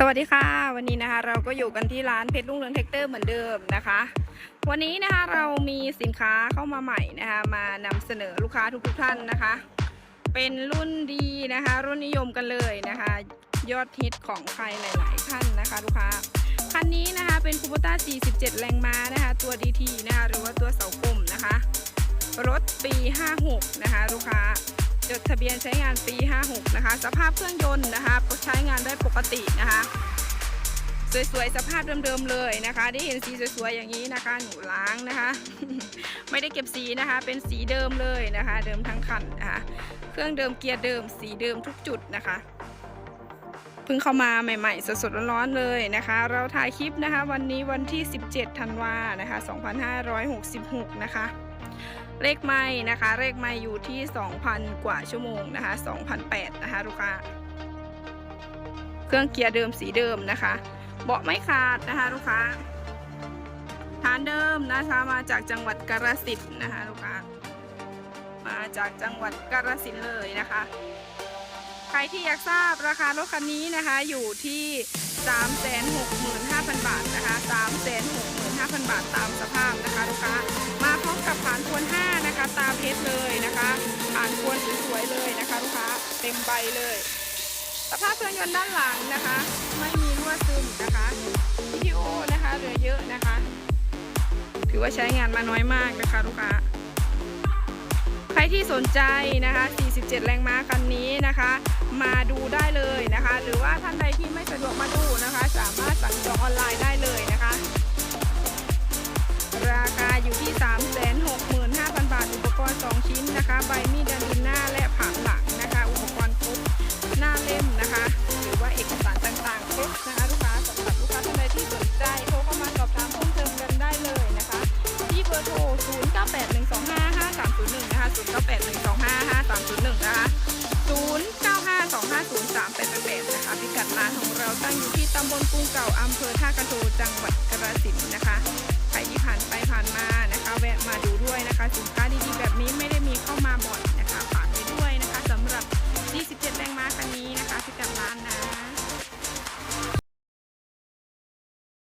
สวัสดีค่ะ วันนี้นะคะเราก็อยู่กันที่ร้านเพชรรุ่งเรืองแท็กเตอร์เหมือนเดิมนะคะ วันนี้นะคะเรามีสินค้าเข้ามาใหม่นะคะมานำเสนอลูกค้าทุกๆท่านนะคะ เป็นรุ่นดีนะคะ รุ่นนิยมกันเลยนะคะ ยอดฮิตของใครหลาย ๆ ท่านนะคะ ลูกค้าคันนี้นะคะเป็นคูโบต้า 47 แรงม้านะคะ ตัว DT นะคะหรือว่าตัวเสากลมนะคะ รถปี 56 นะคะ ลูกค้า จดทะเบียนใช้งานปี 56 นะคะ สภาพเครื่องยนต์นะคะ ใช้งานได้ปกตินะคะ สวยๆ สภาพเดิมๆเลยนะคะ ได้เห็นสีสวยๆ อย่างนี้นะคะ หนูล้างนะคะ ไม่ได้เก็บสีนะคะ เป็นสีเดิมเลยนะคะ เดิมทั้งคันนะคะ เครื่องเดิมเกียร์เดิม สีเดิมทุกจุดนะคะเพิ่งเข้ามาใหม่ๆ สดๆ ร้อนๆ เลยนะคะ เราถ่ายคลิปนะคะ วันนี้วันที่ 17 ธันวานะคะ 2566 นะคะ เลขไม่นะคะ เลขไม่อยู่ที่ 2,000 กว่าชั่วโมงนะคะ2,008นะคะลูกค้า เครื่องเกียร์เดิมสีเดิมนะคะ เบาะไม่ขาดนะคะลูกค้าฐานเดิมนะคะมาจากจังหวัดกาฬสินธุ์นะคะลูกค้า มาจากจังหวัดกาฬสินธุ์เลยนะคะ ใครที่อยากทราบราคารถคันนี้นะคะอยู่ที่ 365,000 บาทนะคะ 365,000 บาทตามสภาพนะคะลูกค้า ตาเพชรเลยนะคะผ่านทวนสวยๆเลยนะคะลูกค้าเต็มใบเลย สภาพเครื่องยนต์ด้านหลังนะคะ ไม่มีรั่วซึมนะคะ PTO นะคะเหลือเยอะนะคะ ถือว่าใช้งานมาน้อยมากนะคะลูกค้าใครที่สนใจนะคะ 47 แรงม้าคันนี้นะคะ มาดูได้เลยนะคะ หรือว่าท่านใดที่ไม่ นะคะ ใบมีดเดินดินหน้าและผานหลังนะคะ อุปกรณ์ครบหน้าเล่มนะคะ หรือว่าเอกสารต่างๆครบนะคะลูกค้าสำหรับลูกค้าท่านใดที่สนใจโทรเข้ามาสอบถามเพิ่มเติมกันได้เลยนะคะ ที่เบอร์โทร 0981255301 นะคะ 0981255301 นะคะ 0952503888 นะคะพิกัดร้านของเราตั้งอยู่ที่ตำบลกรุงเก่าอำเภอท่ากระโทจังหวัดกาฬสินนะคะใครที่ผ่านไปผ่านมานะคะ แวะมาดูด้วยนะคะสินค้าดีๆแบบนี้ไม่ ที่กับร้านนะ